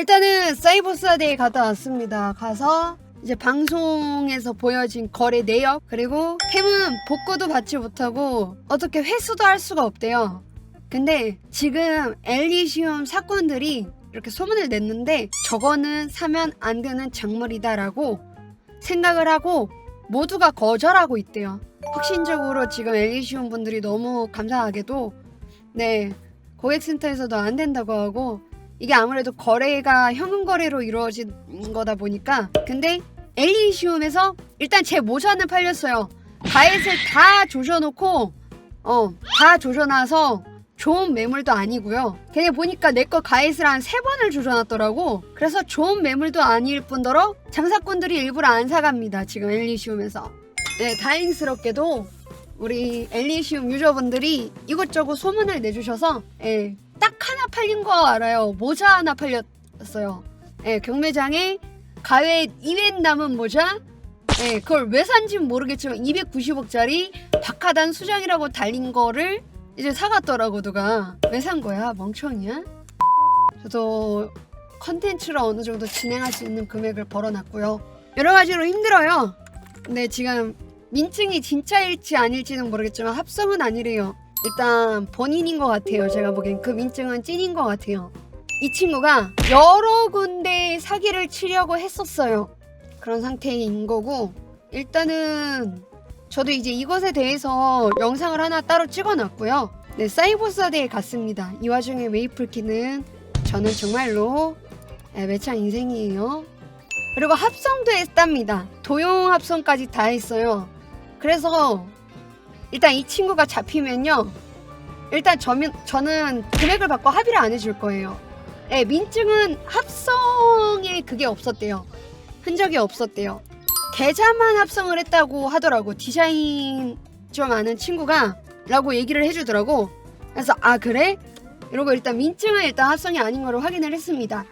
일단은 사이버스아데이 갔다 왔습니다. 가서 이제 방송에서 보여진 거래 내역 그리고 템은 복구도 받지 못하고 어떻게 회수도 할 수가 없대요. 근데 지금 엘리시움 사건들이 이렇게 소문을 냈는데 저거는 사면 안 되는 작물이다라고 생각을 하고 모두가 거절하고 있대요. 확신적으로 지금 엘리시움 분들이 너무 감사하게도 네 고객센터에서도 안 된다고 하고 이게 아무래도 거래가 현금 거래로 이루어진 거다 보니까 근데 엘리시움에서 일단 제 모자는 팔렸어요. 가액을 다 조져놓고 어 다 조져놔서 좋은 매물도 아니고요. 걔네 보니까 내 거 가액을 한세 번을 조져놨더라고. 그래서 좋은 매물도 아닐 뿐더러 장사꾼들이 일부러 안 사갑니다. 지금 엘리시움에서. 네 다행스럽게도 우리 엘리시움 유저분들이 이것저것 소문을 내주셔서 예, 딱 하나 팔린 거 알아요. 모자 하나 팔렸어요. 예, 경매장에 가외 2회 남은 모자 예, 그걸 왜 산진 모르겠지만 290억짜리 박하단 수장이라고 달린 거를 이제 사갔더라고 누가 왜 산 거야 멍청이야? 저도 컨텐츠를 어느 정도 진행할 수 있는 금액을 벌어놨고요 여러 가지로 힘들어요 근데 지금 민증이 진짜일지 아닐지는 모르겠지만 합성은 아니래요 일단 본인인 것 같아요 제가 보기엔 그 민증은 찐인 것 같아요 이 친구가 여러 군데 사기를 치려고 했었어요 그런 상태인 거고 일단은 저도 이제 이것에 대해서 영상을 하나 따로 찍어놨고요. 네, 사이버사대에 갔습니다. 이 와중에 웨이플키는 저는 정말로 네, 매창 인생이에요. 그리고 합성도 했답니다. 도용 합성까지 다 했어요. 그래서 일단 이 친구가 잡히면요. 일단 저는, 저는 금액을 받고 합의를 안 해줄 거예요. 네, 민증은 합성에 그게 없었대요. 흔적이 없었대요. 계좌만 합성을 했다고 하더라고. 디자인 좀 아는 친구가 라고 얘기를 해주더라고. 그래서 아 그래? 이러고 일단 민증은 일단 합성이 아닌 거를 확인을 했습니다.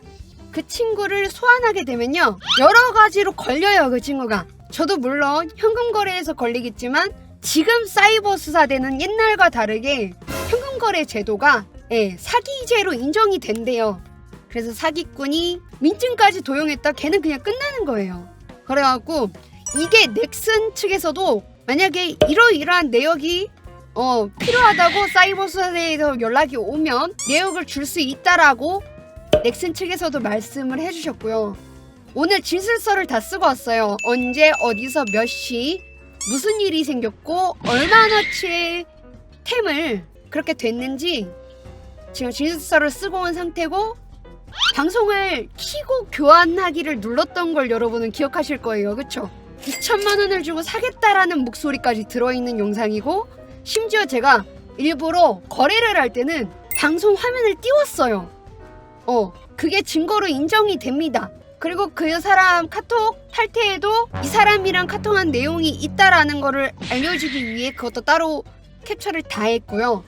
그 친구를 소환하게 되면요. 여러 가지로 걸려요 그 친구가. 저도 물론 현금 거래에서 걸리겠지만 지금 사이버 수사대는 옛날과 다르게 현금 거래 제도가 예, 사기죄로 인정이 된대요. 그래서 사기꾼이 민증까지 도용했다 걔는 그냥 끝나는 거예요. 그래갖고 이게 넥슨 측에서도 만약에 이러이러한 내역이 어 필요하다고 사이버 수사대에서 연락이 오면 내역을 줄 수 있다라고 넥슨 측에서도 말씀을 해주셨고요. 오늘 진술서를 다 쓰고 왔어요. 언제 어디서 몇 시 무슨 일이 생겼고 얼마나치의 템을 그렇게 됐는지 지금 진술서를 쓰고 온 상태고 방송을 키고 교환하기를 눌렀던 걸 여러분은 기억하실 거예요. 그쵸? 2천만 원을 주고 사겠다라는 목소리까지 들어있는 영상이고 심지어 제가 일부러 거래를 할 때는 방송 화면을 띄웠어요. 어, 그게 증거로 인정이 됩니다. 그리고 그 사람 카톡 탈퇴에도 이 사람이랑 카톡한 내용이 있다라는 거를 알려주기 위해 그것도 따로 캡처를 다 했고요.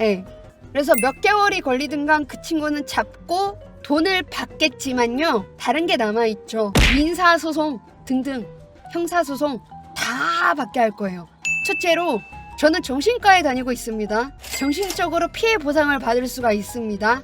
예. 그래서 몇 개월이 걸리든 간 그 친구는 잡고 돈을 받겠지만요. 다른 게 남아있죠. 민사소송 등등 형사소송 다 받게 할 거예요. 첫째로 저는 정신과에 다니고 있습니다. 정신적으로 피해 보상을 받을 수가 있습니다.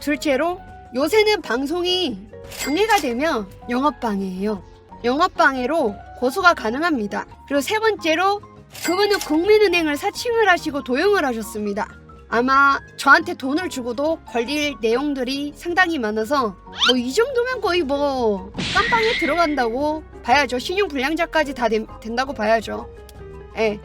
둘째로 요새는 방송이 장애가 되면 영업방해예요. 영업방해로 고소가 가능합니다. 그리고 세 번째로 그분은 국민은행을 사칭을 하시고 도용을 하셨습니다. 아마 저한테 돈을 주고도 걸릴 내용들이 상당히 많아서 뭐 이 정도면 거의 뭐 깜빵에 들어간다고 봐야죠. 신용 불량자까지 다 된, 된다고 봐야죠. 예.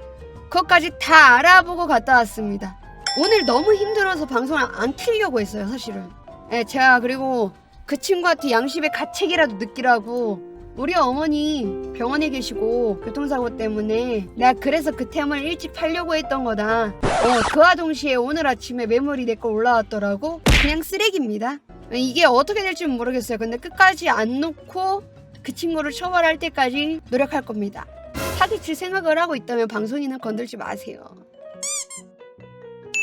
그것까지 다 알아보고 갔다 왔습니다. 오늘 너무 힘들어서 방송을 안 키려고 했어요, 사실은. 예, 제가 그리고 그 친구한테 양심의 가책이라도 느끼라고 우리 어머니 병원에 계시고 교통사고 때문에 내가 그래서 그 템을 일찍 팔려고 했던 거다. 어, 그와 동시에 오늘 아침에 매물이 내 거 올라왔더라고. 그냥 쓰레기입니다. 이게 어떻게 될지 모르겠어요. 근데 끝까지 안 놓고 그 친구를 처벌할 때까지 노력할 겁니다. 사기칠 생각을 하고 있다면 방송인은 건들지 마세요.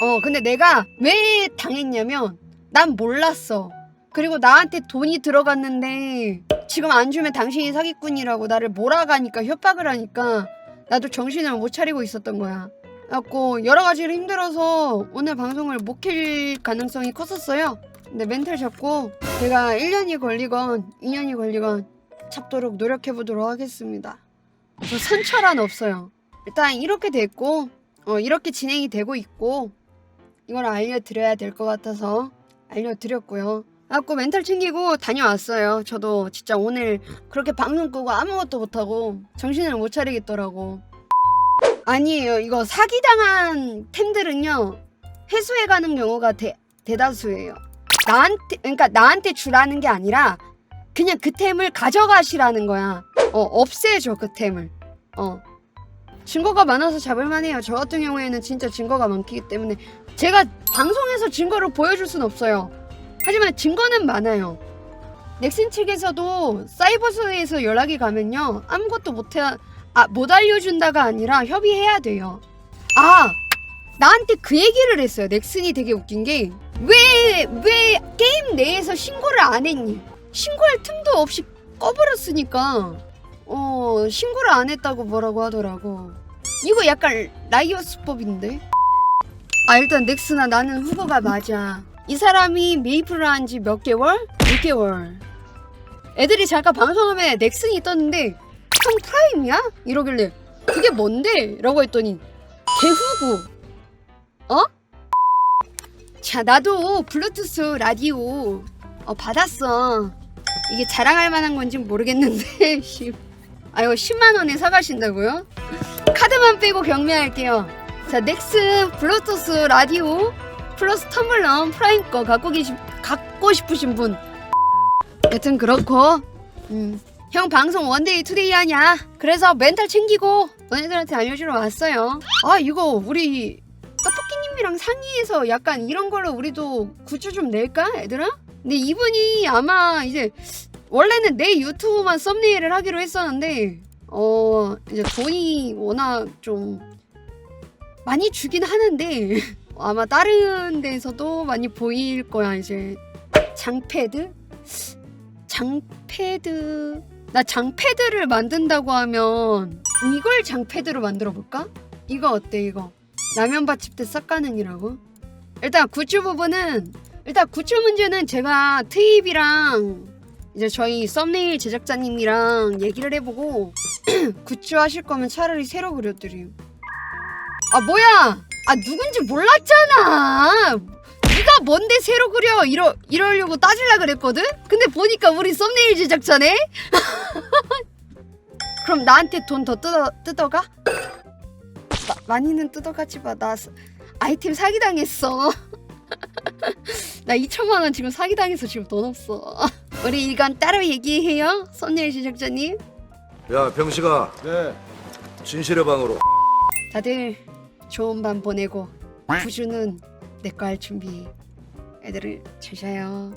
어, 근데 내가 왜 당했냐면 난 몰랐어. 그리고 나한테 돈이 들어갔는데 지금 안 주면 당신이 사기꾼이라고 나를 몰아가니까 협박을 하니까 나도 정신을 못 차리고 있었던 거야. 그래갖고 여러 가지로 힘들어서 오늘 방송을 못 킬 가능성이 컸었어요. 근데 멘탈 잡고 제가 1년이 걸리건 2년이 걸리건 잡도록 노력해 보도록 하겠습니다. 저 선처란 없어요. 일단 이렇게 됐고 어, 이렇게 진행이 되고 있고 이걸 알려드려야 될 것 같아서 알려드렸고요. 갖고 멘탈 챙기고 다녀왔어요. 저도 진짜 오늘 그렇게 방송 끄고 아무것도 못하고 정신을 못 차리겠더라고. 아니에요. 이거 사기당한 템들은요. 회수해가는 경우가 대, 대다수예요. 나한테 그러니까 나한테 주라는 게 아니라 그냥 그 템을 가져가시라는 거야. 어 없애줘 그 템을. 어 증거가 많아서 잡을만 해요. 저 같은 경우에는 진짜 증거가 많기 때문에 제가 방송에서 증거를 보여줄 순 없어요. 하지만 증거는 많아요. 넥슨 측에서도 사이버스에서 연락이 가면요 아무것도 못해 아 못 알려준다가 아니라 협의해야 돼요. 아 나한테 그 얘기를 했어요. 넥슨이 되게 웃긴 게 왜 왜 게임 내에서 신고를 안 했니? 신고할 틈도 없이 꺼버렸으니까 어 신고를 안 했다고 뭐라고 하더라고. 이거 약간 라이어스법인데. 아 일단 넥슨아 나는 후보가 맞아. 이 사람이 메이플을 한 지 몇 개월? 6개월. 애들이 잠깐 방송하면 넥슨이 떴는데 형 프라임이야? 이러길래 그게 뭔데? 라고 했더니 개후구. 어? 자 나도 블루투스 라디오 어, 받았어. 이게 자랑할 만한 건지 모르겠는데 씨. 아 이거 10만 원에 사가신다고요? 카드만 빼고 경매할게요. 자 넥슨 블루투스 라디오 플러스 텀블러 프라임 거 갖고 계시 갖고 싶으신 분. 여튼 그렇고 음. 형 방송 원데이 투데이 하냐? 그래서 멘탈 챙기고 너네들한테 알려주러 왔어요. 아 이거 우리 떡볶이님이랑 상의해서 약간 이런 걸로 우리도 굿즈 좀 낼까 얘들아? 근데 이분이 아마 이제 원래는 내 유튜브만 썸네일을 하기로 했었는데 어 이제 돈이 워낙 좀 많이 주긴 하는데 아마 다른 데서도 많이 보일 거야 이제. 장패드? 장패드? 나 장패드를 만든다고 하면 이걸 장패드로 만들어 볼까? 이거 어때 이거? 라면 받침대 싹가능이라고? 일단 굿즈 부분은 일단 굿즈 문제는 제가 트입이랑 이제 저희 썸네일 제작자님이랑 얘기를 해보고 굿즈 하실 거면 차라리 새로 그려드림 아 뭐야? 아 누군지 몰랐잖아. 네가 뭔데 새로 그려? 이러 이러려고 따질라 그랬거든? 근데 보니까 우리 썸네일 제작자네? 그럼 나한테 돈 더 뜯어 뜯어가? 마, 많이는 뜯어가지 마나 아이템 사기 당했어. 나 2천만 원 지금 사기 당해서 지금 돈 없어. 우리 이건 따로 얘기해요 썸네일 제작자님? 야 병식아. 네. 진실의 방으로. 다들 좋은 밤 보내고 구주는 내 거 할 준비. 애들을 잘 자요